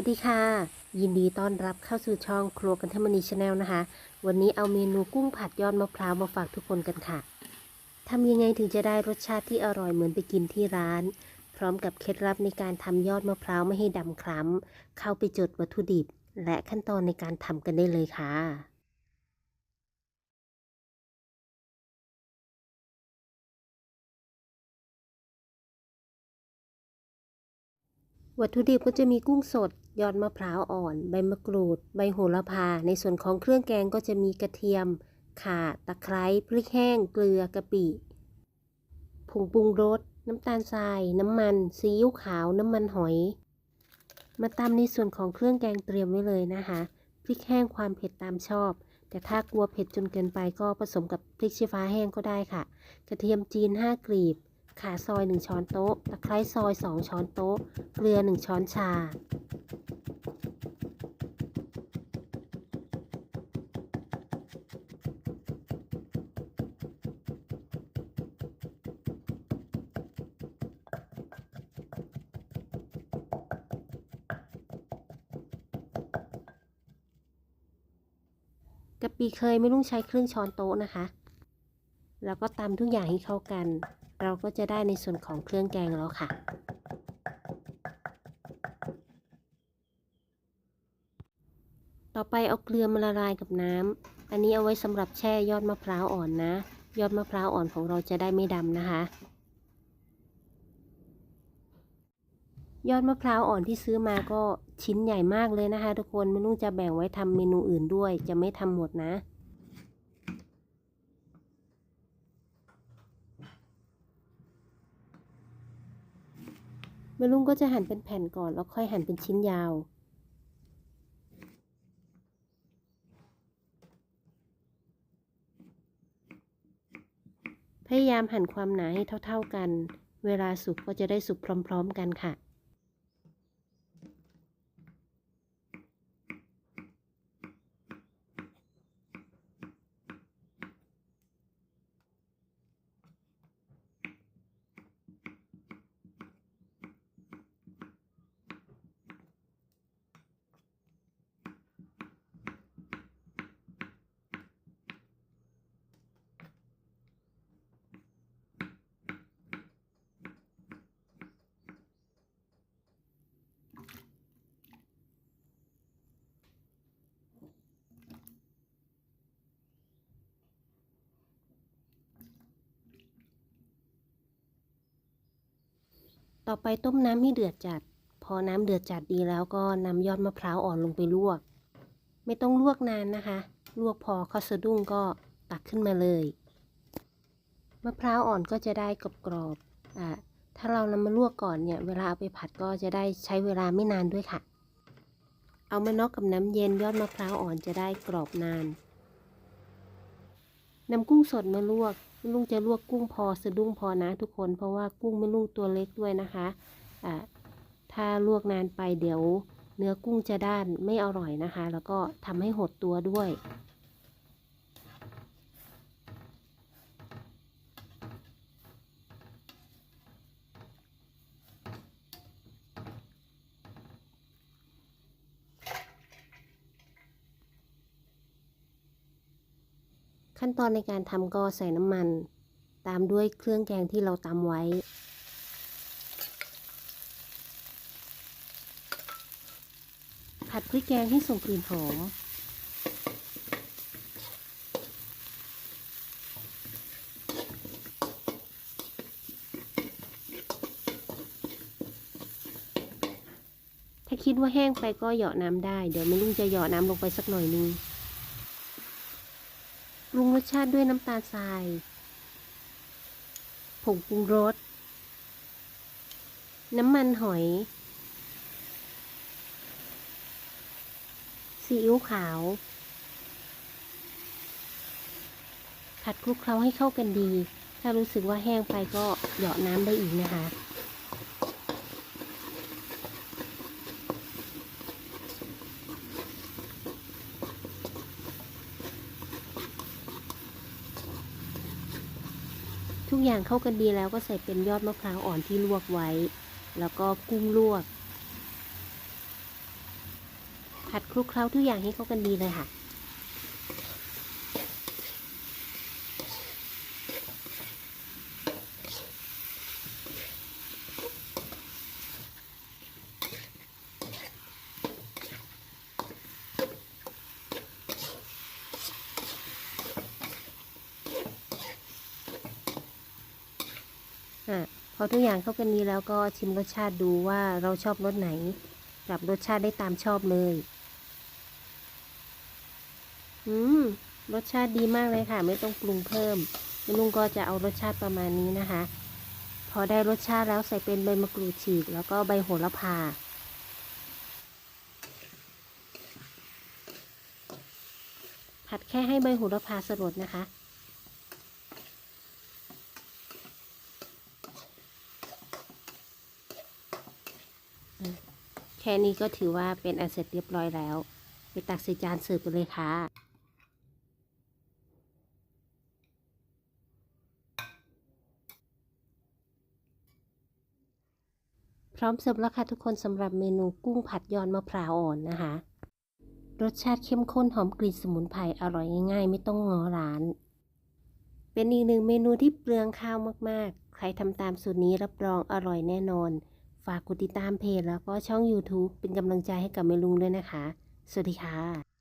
วัสดีค่ะ ยินดีต้อนรับเข้าสู่ช่องครัวกันทมณีชาแนลนะคะ วันนี้เอาเมนูกุ้งผัดยอดมะพร้าวมาฝากทุกคนกันค่ะทำยังไงถึงจะได้รสชาติที่อร่อยเหมือนไปกินที่ร้าน พร้อมกับเคล็ดลับในการทำยอดมะพร้าวไม่ให้ดำคล้ำเข้าไปจดวัตถุดิบ และขั้นตอนในการทำกันได้เลยค่ะ วัตถุดิบก็จะมีกุ้งสด ยอดมะพร้าวอ่อน ใบมะกรูด ใบโหระพา ในส่วนของเครื่องแกงก็จะมีกระเทียม ข่า ตะไคร้พริกแห้ง เกลือกะปิผงปรุงรส น้ำตาลทราย น้ำมัน ซีอิ๊วขาว น้ำมันหอย มาตำในส่วนของเครื่องแกงเตรียมไว้เลยนะคะ พริกแห้งความเผ็ดตามชอบ แต่ถ้ากลัวเผ็ดจนเกินไปก็ผสมกับพริกชี้ฟ้าแห้งก็ได้ค่ะ กระเทียมจีน 5 กลีบ ข่าซอย 1 ช้อนโต๊ะ ตะไคร้ซอย 2 ช้อนโต๊ะ เกลือ 1 ช้อนชา กะปิเคยไม่ต้องใช้ครึ่งช้อนโต๊ะนะคะ แล้วก็ตำทุกอย่างให้เข้ากัน เราก็จะได้ในส่วนของเครื่องแกงแล้วค่ะต่อไปเอาเกลือมาละลายกับน้ำอันนี้เอาไว้สำหรับแช่ยอดมะพร้าวอ่อนนะ ยอดมะพร้าวอ่อนของเราจะได้ไม่ดำนะคะ ยอดมะพร้าวอ่อนที่ซื้อมาก็ชิ้นใหญ่มากเลยนะคะ ทุกคนไม่รู้จะแบ่งไว้ทำเมนูอื่นด้วย จะไม่ทำหมดนะ มะลุงก็จะหั่นเป็นแผ่นก่อนแล้วค่อยหั่นเป็นชิ้นยาว พยายามหั่นความหนาให้เท่า ๆกัน เวลาสุกก็จะได้สุกพร้อม ๆ กันค่ะ ต่อไปต้มน้ำให้เดือดจัด พอน้ำเดือดจัดดีแล้วก็นำยอดมะพร้าวอ่อนลงไปลวก ไม่ต้องลวกนานนะคะ ลวกพอเขาสะดุ้งก็ตักขึ้นมาเลย มะพร้าวอ่อนก็จะได้กรอบๆอ่าถ้าเรานำมาลวกก่อนเนี่ย เวลาเอาไปผัดก็จะได้ใช้เวลาไม่นานด้วยค่ะ เอามานอกกับน้ำเย็นยอดมะพร้าวอ่อนจะได้กรอบนานนำกุ้งสดมาลวก ลุงจะลวกกุ้งพอสะดุ้งพอนะทุกคน เพราะว่ากุ้งไม่ลุงตัวเล็กด้วยนะคะอ่าถ้าลวกนานไปเดี๋ยว เนื้อกุ้งจะด้านไม่อร่อยนะคะ แล้วก็ทำให้หดตัวด้วย ขั้นตอนในการทำก็ใส่น้ำมัน ตามด้วยเครื่องแกงที่เราตำไว้ ผัดพริกแกงให้ส่งกลิ่นหอมถ้าคิดว่าแห้งไปก็เหยาะน้ำได้ เดี๋ยวแม่ลุงจะเหยาะน้ำลงไปสักหน่อยนึง รุงรสชาติด้วยน้ำตาลทราย ผงปรุงรส น้ำมันหอย ซีอิ๊วขาว ผัดคลุกเคล้าให้เข้ากันดี ถ้ารู้สึกว่าแห้งไปก็เหยาะน้ำได้อีกนะคะ กอย่างเข้ากันดีแล้วก็ใส่เป็นยอดมะพร้าวอ่อนที่ลวกไว้ แล้วก็กุ้งลวก ผัดคลุกเคล้าทุกอย่างให้เข้ากันดีเลยค่ะ อะ พอทุกอย่างเข้ากันดีแล้วก็ชิมรสชาติดูว่าเราชอบรสไหนปรับรสชาติได้ตามชอบเลย อืม รสชาติดีมากเลยค่ะ ไม่ต้องปรุงเพิ่มแม่ลุงก็จะเอารสชาติประมาณนี้นะคะ พอได้รสชาติแล้วใส่เป็นใบมะกรูดฉีก แล้วก็ใบโหระพาผัดแค่ให้ใบโหระพาสลดนะคะ แค่นี้ก็ถือว่าเป็นอันเสร็จเรียบร้อยแล้ว ไปตักใส่จานเสิร์ฟกันเลยค่ะพร้อมเสิร์ฟแล้วค่ะทุกคนสำหรับเมนูกุ้งผัดยอนมะพร้าวอ่อนนะคะ รสชาติเข้มข้นหอมกลิ่นสมุนไพรอร่อยง่ายๆ ไม่ต้องงอร้าน เป็นอีกหนึ่งเมนูที่เปลืองข้าวมากๆ ใครทำตามสูตรนี้รับรองอร่อยแน่นอน ฝากกดติดตามเพจแล้วก็ช่อง YouTube เป็นกำลังใจให้กับเมลุงด้วยนะคะ สวัสดีค่ะ